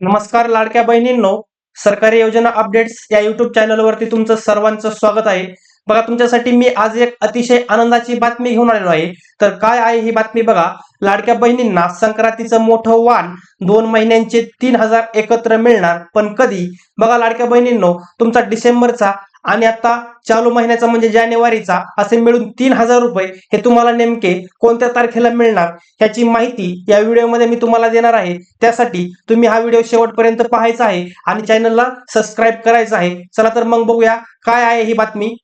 नमस्कार लाडक्या बहिणींनो सरकारी योजना अपडेट्स या युट्यूब चॅनलवरती तुमचं सर्वांचं स्वागत आहे. बघा तुमच्यासाठी मी आज एक अतिशय आनंदाची बातमी घेऊन आलेलो आहे. तर काय आहे ही बातमी बघा. लाडक्या बहिणींना संक्रांतीचं मोठं वाण दोन महिन्यांचे तीन हजार एकत्र मिळणार पण कधी? बघा लाडक्या बहिणींनो तुमचा डिसेंबरचा आणि आता चालू महिन्याचा म्हणजे जानेवारीचा असे मिळून तीन हजार रुपये हे तुम्हाला नेमके कोणत्या तारखेला मिळणार ह्याची माहिती या व्हिडिओमध्ये मी तुम्हाला देणार आहे. त्यासाठी तुम्ही हा व्हिडिओ शेवटपर्यंत पाहायचा आहे आणि चॅनलला सबस्क्राईब करायचं आहे. चला तर मग बघूया काय आहे ही बातमी.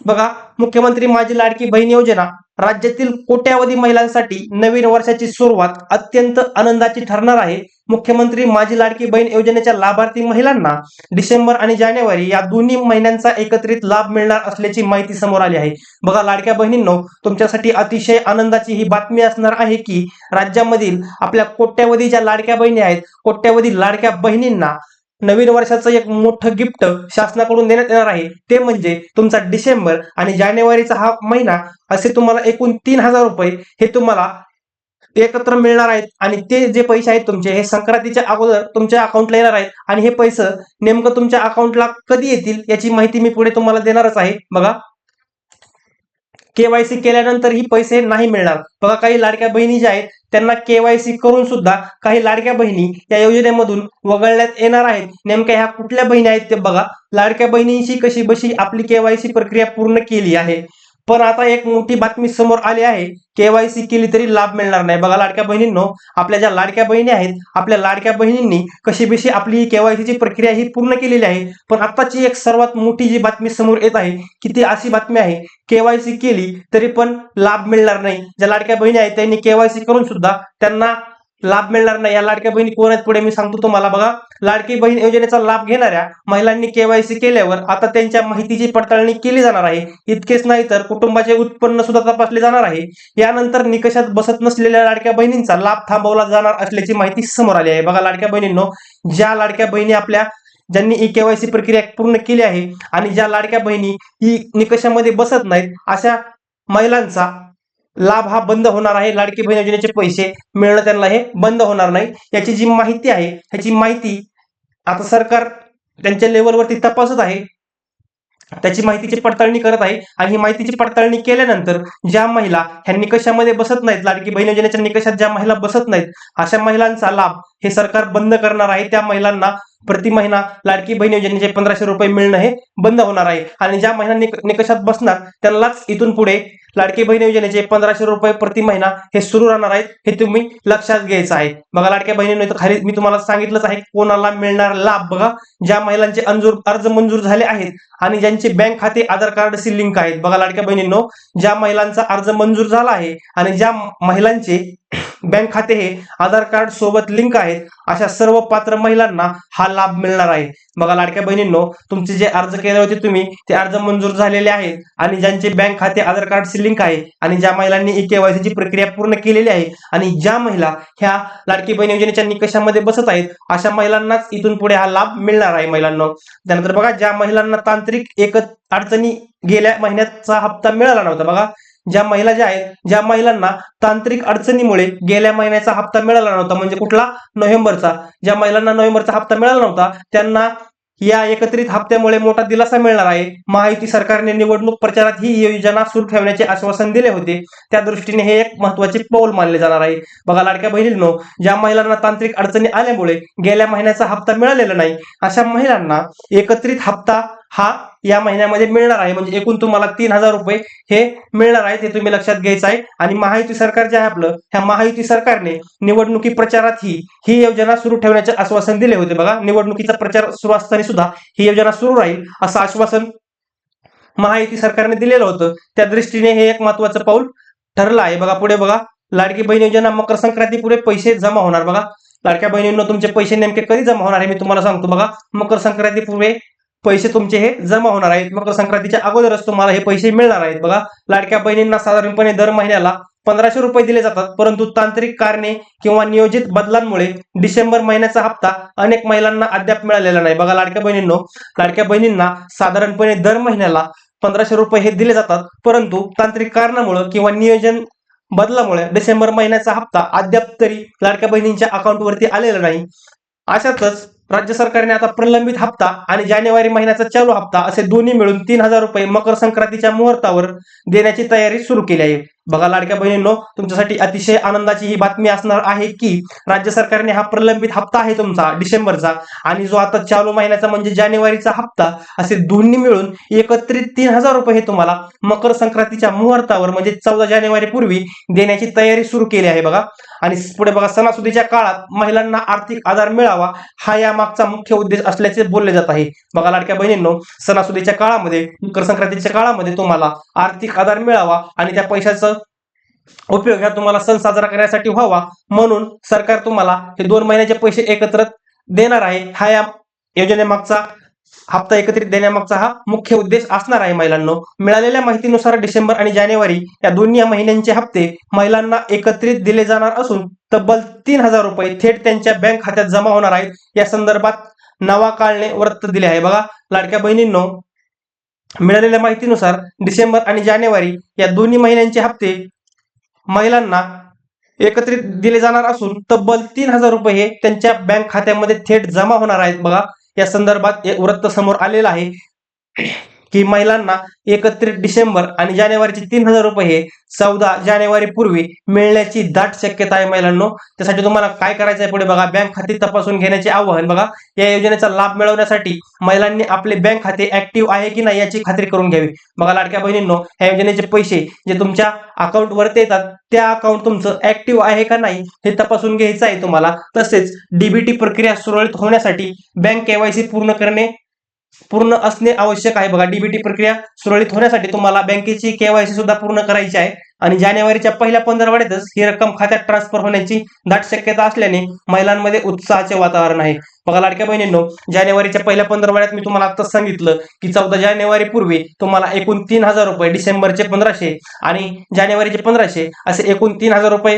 बघा मुख्यमंत्री माझी लाडकी बहीण योजना राज्यातील कोट्यावधी महिलांसाठी नवीन वर्षाची सुरुवात अत्यंत आनंदाची ठरणार आहे. मुख्यमंत्री माझी लाडकी बहीण योजनेच्या लाभार्थी महिलांना डिसेंबर आणि जानेवारी या दोन्ही महिन्यांचा एकत्रित लाभ मिळणार असल्याची माहिती समोर आली आहे. बघा लाडक्या बहिणींनो तुमच्यासाठी अतिशय आनंदाची ही बातमी असणार आहे की राज्यामधील आपल्या कोट्यावधी ज्या लाडक्या बहिणी आहेत कोट्यावधी लाडक्या बहिणींना नवीन वर्षाचं एक मोठं गिफ्ट शासनाकडून देण्यात येणार आहे. ते म्हणजे तुमचा डिसेंबर आणि जानेवारीचा हा महिना असे तुम्हाला एकूण तीन हजार रुपये हे तुम्हाला एकत्र मिळणार आहेत आणि ते जे पैसे आहेत तुमचे हे संक्रांतीच्या अगोदर तुमच्या अकाउंटला येणार आहेत आणि हे पैसे नेमकं तुमच्या अकाउंटला कधी येतील याची माहिती मी पुढे तुम्हाला देणारच आहे. बघा. केवायसी केल्यानंतर ही पैसे नाही मिळणार. बघा काही लाडक्या बहिणी ज्या आहेत त्यांना केवायसी करून सुद्धा काही लाडक्या बहिणी या योजनेमधून वगळण्यात येणार आहेत. नेमक्या ह्या कुठल्या बहिणी आहेत ते बघा. लाडक्या बहिणींशी कशी बशी आपली केवायसी प्रक्रिया पूर्ण केली आहे. पण आता एक मोठी बातमी समोर आली आहे. केवायसी केली तरी लाभ मिळणार नाही. बघा लाडक्या बहिणींनो आपल्या ज्या लाडक्या बहिणी आहेत आपल्या लाडक्या बहिणींनी कशी बशी आपली केवायसीची प्रक्रिया ही पूर्ण केलेली आहे. पण आताची एक सर्वात मोठी जी बातमी समोर येत आहे की ती अशी बातमी आहे केवायसी केली तरी पण लाभ मिळणार नाही. ज्या लाडक्या बहिणी आहेत त्यांनी केवायसी करून सुद्धा त्यांना लाभ मिळणार नाही. या लाडक्या बहिणी कोण आहेत पुढे? मी सांगतो तुम्हाला बघा. लाडकी बहीण योजनेचा लाभ घेणाऱ्या महिलांनी केवायसी केल्यावर आता त्यांच्या माहितीची पडताळणी केली जाणार आहे. इतकेच नाही तर कुटुंबाचे उत्पन्न सुद्धा तपासले जाणार आहे. यानंतर निकषात बसत नसलेल्या लाडक्या बहिणींचा लाभ थांबवला जाणार असल्याची माहिती समोर आली आहे. बघा लाडक्या बहिणींनो ज्या लाडक्या बहिणी आपल्या ज्यांनी ई केवायसी प्रक्रिया पूर्ण केली आहे आणि ज्या लाडक्या बहिणी ही निकषामध्ये बसत नाहीत अशा महिलांचा लाभ हा बंद होणार आहे. लाडकी बहीण योजनेचे पैसे मिळणं त्यांना हे बंद होणार नाही. याची जी माहिती आहे ह्याची माहिती आता सरकार त्यांच्या लेवलवरती तपासत आहे. त्याची माहितीची पडताळणी करत आहे आणि ही माहितीची पडताळणी केल्यानंतर ज्या महिला ह्या निकषामध्ये बसत नाहीत लाडकी बहीण योजनेच्या निकषात ज्या महिला बसत नाहीत अशा महिलांचा लाभ हे सरकार बंद करणार आहे. त्या महिलांना प्रति महिना लाडकी बहीण योजनेचे पंधराशे रुपये मिळणं हे बंद होणार आहे. आणि ज्या महिला निक- निकषात बसणार त्यांनाच इथून पुढे लाडकी बहीण योजनेचे पंधराशे रुपये प्रति महिना हे सुरू राहणार आहेत हे तुम्ही लक्षात घ्यायचं आहे. बघा लाडक्या बहिणी खाली मी तुम्हाला सांगितलंच आहे कोणाला मिळणार लाभ? बघा ज्या महिलांचे अर्ज मंजूर झाले आहेत आणि ज्यांचे बँक खाते आधार कार्डशी लिंक आहेत. बघा लाडक्या बहिणींनो ज्या महिलांचा अर्ज मंजूर झाला आहे आणि ज्या महिलांचे बँक खाते हे आधार कार्ड सोबत लिंक आहेत. अशा सर्व पात्र महिलांना हा लाभ मिळणार आहे. बघा लाडक्या बहिणींनो तुमचे जे अर्ज केले होते तुम्ही ते अर्ज मंजूर झालेले आहेत आणि ज्यांचे बँक खाते आधार कार्डशी लिंक आहे आणि ज्या महिलांनी ई केवायसीची प्रक्रिया पूर्ण केलेली आहे आणि ज्या महिला ह्या लाडकी बहीण योजनेच्या निकषामध्ये बसत आहेत अशा महिलांनाच इथून पुढे हा लाभ मिळणार आहे महिलांना. त्यानंतर बघा ज्या महिलांना तांत्रिक एकच अडचणी गेल्या महिन्याचा हप्ता मिळाला नव्हता बघा. ज्या महिला ज्या आहेत ज्या महिलांना तांत्रिक अडचणीमुळे गेल्या महिन्याचा हप्ता मिळाला नव्हता म्हणजे कुठला? नोव्हेंबरचा. ज्या महिलांना नोव्हेंबरचा हप्ता मिळाला नव्हता त्यांना या एकत्रित हप्त्यामुळे मोठा दिलासा मिळणार आहे. महायुती सरकारने निवडणूक प्रचारात ही योजना सुरू ठेवण्याचे आश्वासन दिले होते. त्या दृष्टीने हे एक महत्त्वाचे पाऊल मानले जाणार आहे. बघा लाडक्या बहिणींनो ज्या महिलांना तांत्रिक अडचणी आल्यामुळे गेल्या महिन्याचा हप्ता मिळालेला नाही अशा महिलांना एकत्रित हप्ता हा या महिन्यामध्ये मिळणार आहे. म्हणजे एकूण तुम्हाला तीन हजार रुपये हे मिळणार आहे ते तुम्ही लक्षात घ्यायचं आहे. आणि महायुती सरकार जे आहे आपलं ह्या महायुती सरकारने निवडणुकी प्रचारात ही ही योजना सुरू ठेवण्याचे आश्वासन दिले होते बघा. निवडणुकीचा प्रचार सुरू असताना सुद्धा ही योजना सुरू राहील असं आश्वासन महायुती सरकारने दिलेलं होतं. त्या दृष्टीने हे एक महत्वाचं पाऊल ठरलं आहे. बघा पुढे बघा. लाडकी बहीण योजना मकर संक्रांती पुढे पैसे जमा होणार बघा. लाडक्या बहिणींना तुमचे पैसे नेमके कधी जमा होणार आहे मी तुम्हाला सांगतो बघा. मकर संक्रांती पूर्वी पैसे तुमचे हे जमा होणार आहेत. मकर संक्रांतीच्या अगोदरच तुम्हाला हे पैसे मिळणार आहेत. बघा लाडक्या बहिणींना साधारणपणे दर महिन्याला पंधराशे रुपये दिले जातात. परंतु तांत्रिक कारणे किंवा नियोजित बदलांमुळे डिसेंबर महिन्याचा हप्ता अनेक महिलांना अद्याप मिळालेला नाही. बघा लाडक्या बहिणींनो लाडक्या बहिणींना साधारणपणे दर महिन्याला पंधराशे रुपये हे दिले जातात. परंतु तांत्रिक कारणामुळे किंवा नियोजन बदलामुळे डिसेंबर महिन्याचा हप्ता अद्याप तरी लाडक्या बहिणींच्या अकाउंटवरती आलेला नाही. अशातच राज्य सरकारने आता प्रलंबित हप्ता आणि जानेवारी महिन्याचा चालू हप्ता असे दोन्ही मिळून तीन हजार रुपये मकर संक्रांतीच्या मुहूर्तावर देण्याची तयारी सुरू केली आहे. बघा लाडक्या बहिणींनो तुमच्यासाठी अतिशय आनंदाची ही बातमी असणार आहे की राज्य सरकारने हा प्रलंबित हप्ता आहे तुमचा डिसेंबरचा. आणि जो आता चालू महिन्याचा म्हणजे जानेवारीचा हप्ता असे दोन्ही मिळून एकत्रित तीन हजार रुपये हे तुम्हाला मकर संक्रांतीच्या मुहूर्तावर म्हणजे चौदा जानेवारी पूर्वी देण्याची तयारी सुरू केली आहे बघा. आणि पुढे बघा सणासुदीच्या काळात महिलांना आर्थिक आधार मिळावा हा या मागचा मुख्य उद्देश असल्याचे बोलले जात आहे. बघा लाडक्या बहिणींनो सणासुदीच्या काळामध्ये मकर संक्रांतीच्या काळामध्ये तुम्हाला आर्थिक आधार मिळावा आणि त्या पैशाचं उपयोग हा तुम्हाला सण साजरा करण्यासाठी व्हावा. म्हणून सरकार तुम्हाला हे दोन महिन्याचे पैसे एकत्र देणार आहे. हा या योजनेमागचा हप्ता एकत्रित देण्यामागचा हा मुख्य उद्देश असणार आहे महिलांनो. मिळालेल्या माहितीनुसार डिसेंबर आणि जानेवारी या दोन्ही महिन्यांचे हप्ते महिलांना एकत्रित दिले जाणार असून तब्बल तीन हजार रुपये थेट त्यांच्या बँक खात्यात जमा होणार आहेत. या संदर्भात नवा काळने वृत्त दिले आहे. बघा लाडक्या बहिणींनो मिळालेल्या माहितीनुसार डिसेंबर आणि जानेवारी या दोन्ही महिन्यांचे हप्ते महिलांना एकत्रित दिले जाणार असून तब्बल तीन हजार रुपये हे त्यांच्या बँक खात्यामध्ये थेट जमा होणार आहेत. बघा या संदर्भात एक वृत्त समोर आलेलं आहे. की महिलांना एकत्रित डिसेंबर आणि जानेवारीचे तीन हजार रुपये हे चौदा जानेवारी पूर्वी मिळण्याची दाट शक्यता आहे महिलांनो. त्यासाठी तुम्हाला काय करायचं आहे पुढे बघा. बँक खाते तपासून घेण्याचे आवाहन बघा. या योजनेचा लाभ मिळवण्यासाठी महिलांनी आपले बँक खाते ऍक्टिव्ह आहे की नाही याची खात्री करून घ्यावी. बघा लाडक्या बहिणींनो या योजनेचे पैसे जे तुमच्या अकाउंट वरती येतात त्या अकाउंट तुमचं ऍक्टिव्ह आहे का नाही हे तपासून घ्यायचं आहे तुम्हाला. तसेच डीबीटी प्रक्रिया सुरळीत होण्यासाठी बँक केवायसी पूर्ण करणे पूर्ण असणे आवश्यक आहे. बघा डीबीटी प्रक्रिया सुरळीत होण्यासाठी तुम्हाला बँकेची केवायसी सुद्धा पूर्ण करायची आहे. आणि जानेवारीच्या पहिल्या पंधरवाड्यातच ही रक्कम खात्यात ट्रान्सफर होण्याची दाट शक्यता असल्याने महिलांमध्ये उत्साहाचे वातावरण आहे. बघा लाडक्या बहिणींनो जानेवारीच्या पहिल्या पंधरवाड्यात मी तुम्हाला आताच सांगितलं की चौदा जानेवारी पूर्वी तुम्हाला एकूण तीन हजार रुपये डिसेंबरचे पंधराशे आणि जानेवारीचे पंधराशे असे एकूण तीन हजार रुपये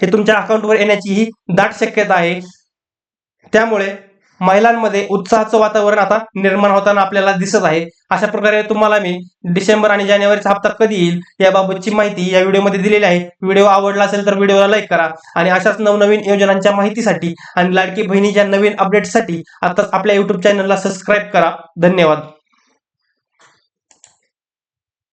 हे तुमच्या अकाउंटवर येण्याची ही दाट शक्यता आहे. त्यामुळे महिलांमध्ये उत्साहाचं वातावरण आता निर्माण होताना आपल्याला दिसत आहे. अशा प्रकारे तुम्हाला मी डिसेंबर आणि जानेवारीचा हप्ता कधी येईल याबाबतची माहिती या व्हिडिओमध्ये दिलेली आहे. व्हिडिओ आवडला असेल तर व्हिडिओला लाईक करा आणि अशाच नवनवीन योजनांच्या माहितीसाठी आणि लाडकी बहिणीच्या नवीन अपडेटसाठी आताच आपल्या युट्यूब चॅनलला सबस्क्राईब करा. धन्यवाद.